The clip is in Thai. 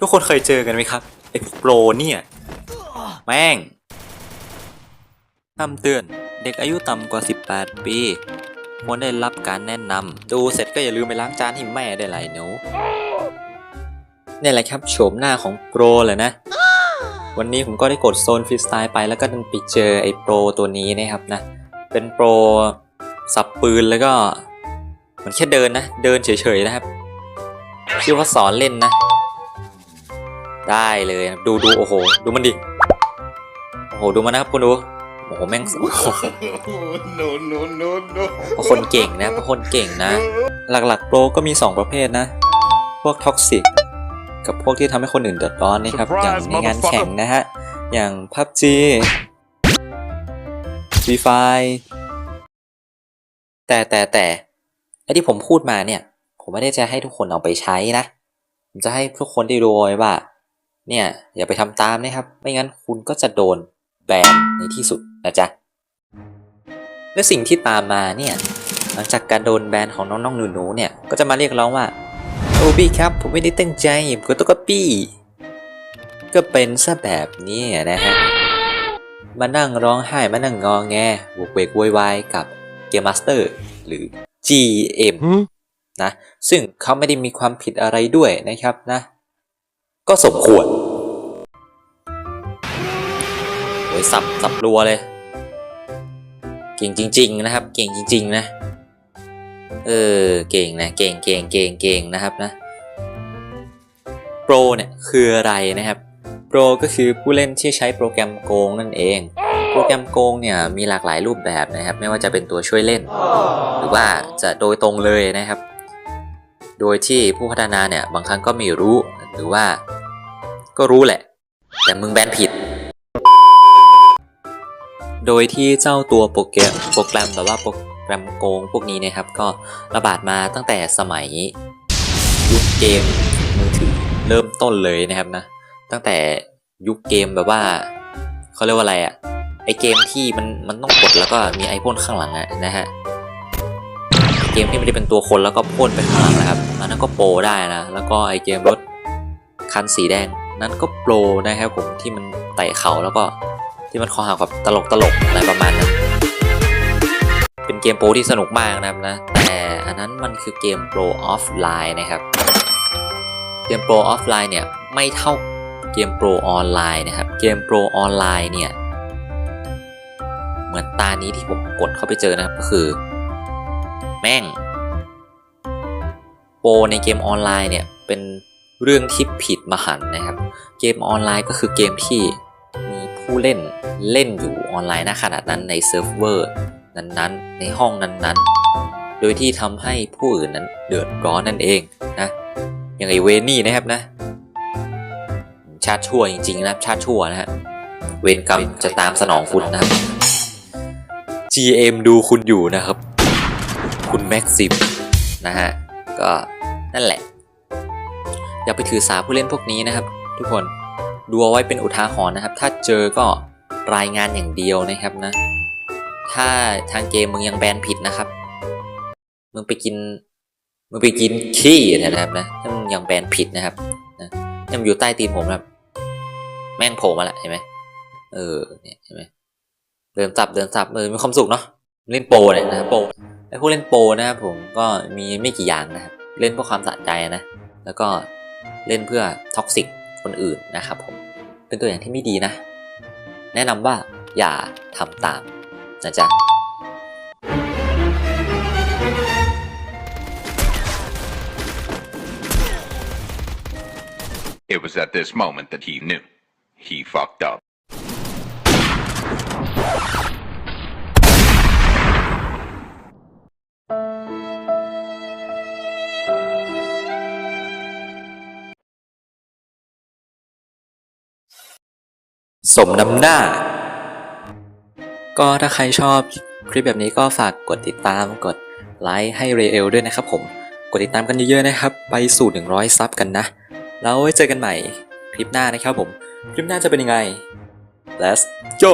ทุกคนเคยเจอกันไหมครับไอ้โปรเนี่ยแม่งคำเตือนเด็กอายุต่ำกว่า 18 ปีควรได้รับการแนะนำดูเสร็จก็อย่าลืมไปล้างจานให้แม่ได้ไหลหนูนี่แหละครับโฉมหน้าของโปรเลยนะ วันนี้ผมก็ได้กดโซนฟรีสไตล์ไปแล้วก็ดันไปเจอไอ้โปรตัวนี้นะครับนะ เป็นโปรสับปืนแล้วก็ มันแค่เดินนะ เดินเฉยๆนะครับ ชื่อว่าสอนเล่นนะ ได้เลยนะดูดูโอ้โห ดูมันดิ โอ้โห ดูมันนะครับคุณดู โอ้โห แม่งโอ้โห no, no, no, no. คนเก่งนะคนเก่งนะ หลักๆ โปรก็มี 2 ประเภทนะ พวกท็อกซิกกับพวกที่ทำให้คนอื่นเดือดร้อนนะครับ Surprise, อย่างในงาน motherfucker แข่งนะฮะ อย่าง PUBG Free Fire แต่แต่แต่ไอที่ผมพูดมาเนี่ย ผมไม่ได้จะให้ทุกคนเอาไปใช้นะ ผมจะให้ทุกคนได้รู้ไว้ว่า เนี่ยอย่าไปทำตามนะครับ ไม่งั้นคุณก็จะโดนแบนในที่สุดนะจ๊ะ และสิ่งที่ตามมาเนี่ยหลังจากการโดนแบนของน้องๆหนูๆเนี่ยก็จะมาเรียกร้องว่าโอ้พี่ครับผมไม่ได้ตั้งใจผมก็ต้องก๊อปปี้ก็เป็นซะแบบนี้นะฮะมานั่งร้องไห้มานั่งงอแงวกเวกโวยวายกับเกมมาสเตอร์หรือ GM นะซึ่งเขาไม่ได้มีความผิดอะไรด้วยนะครับนะ ก็สมควรโอ้ยสับสับรัวเลย เก่งจริง ๆ นะครับ เก่งจริง ๆ นะ เออ เก่งนะ เก่งเก่งเก่งเก่งนะครับนะ โปรเนี่ยคืออะไรนะครับโปรก็คือผู้เล่นที่ใช้โปรแกรมโกงนั่นเอง โปรแกรมโกงเนี่ยมีหลากหลายรูปแบบนะครับ ไม่ว่าจะเป็นตัวช่วยเล่น หรือว่าจะโดยตรงเลยนะครับ โดยที่ผู้พัฒนาเนี่ยบางครั้งก็ไม่รู้หรือว่า ก็รู้แหละ แต่มึงแบนผิด โดยที่เจ้าตัวโปรแกรมโปรแกรมแบบว่าโปรแกรมโกงพวกนี้นะครับ ก็ระบาดมาตั้งแต่สมัยยุคเกมมือถือเริ่มต้นเลยนะครับนะ ตั้งแต่ยุคเกมแบบว่าเขาเรียกว่าอะไรอะไอเกมที่มันมันต้องกดแล้วก็มีไอพ่นข้างหลังอะนะฮะเกมที่ไม่ได้เป็นตัวคนแล้วก็พ่นไปข้างหลังนะครับ อันนั้นก็โปได้นะ แล้วก็ไอเกมรถคันสีแดง นั้นก็โปรนะครับผมที่มันไต่เขาแล้วก็ที่มันคอหักแบบตลกตลกอะไรประมาณนั้นเป็นเกมโปรที่สนุกมากนะครับนะแต่อันนั้นมันคือเกมโปรออฟไลน์นะครับเกมโปรออฟไลน์เนี่ยไม่เท่าเกมโปรออนไลน์นะครับเกมโปรออนไลน์เนี่ยเหมือนตานี้ที่ผมกดเข้าไปเจอนะครับก็คือ แม่งโปรในเกมออนไลน์เนี่ย เรื่องที่ผิดมหันต์นะครับ เกมออนไลน์ก็คือเกมที่มีผู้เล่นเล่นอยู่ออนไลน์ณขณะนั้นในเซิร์ฟเวอร์นั้นๆ ในห้องนั้นๆ โดยที่ทำให้ผู้อื่นนั้นเดือดร้อนนั่นเองนะอย่างไอเวนี่นะครับนะ ชาติชั่วจริงๆนะชาติชั่วนะฮะเวรกรรมจะตามสนองคุณนะครับ GM ดูคุณอยู่นะครับ คุณแม็กซิมนะฮะ ก็นั่นแหละ อย่าไปถือสาผู้เล่นพวกนี้นะครับ ทุกคนดูเอาไว้เป็นอุทาหรณ์นะครับ ถ้าเจอก็รายงานอย่างเดียวนะครับนะ ถ้าทางเกมมึงยังแบนผิดนะครับ มึงไปกิน มึงไปกินขี้นะครับนะ ถ้ามึงยังแบนผิดนะครับนะถ้ามันอยู่ใต้ตีนผมนะครับ แม่งโผล่มาละเห็นไหมเออ เนี่ยเห็นไหมเดินจับเดินจับเออมีความสุขเนาะ เล่นโปเนี่ยนะโปไอ้พวกเล่นโปนะครับผมก็มีไม่กี่อย่างนะครับ เล่นเพื่อความสะใจนะ แล้วก็ เล่นเพื่อท็อกซิกคนอื่นนะครับผมเป็นตัวอย่างที่ไม่ดีนะ แนะนำว่าอย่าทำตามนะจ๊ะ It was at this moment that he knew. He fucked up. สมน้ำหน้า ก็ถ้าใครชอบคลิปแบบนี้ก็ฝากกดติดตามกดไลค์ให้เรเอลด้วยนะครับผม กดติดตามกันเยอะๆนะครับ ไปสู่ 100 ซับกันนะ แล้วไว้เจอกันใหม่คลิปหน้านะครับผม คลิปหน้าจะเป็นยังไง Let's go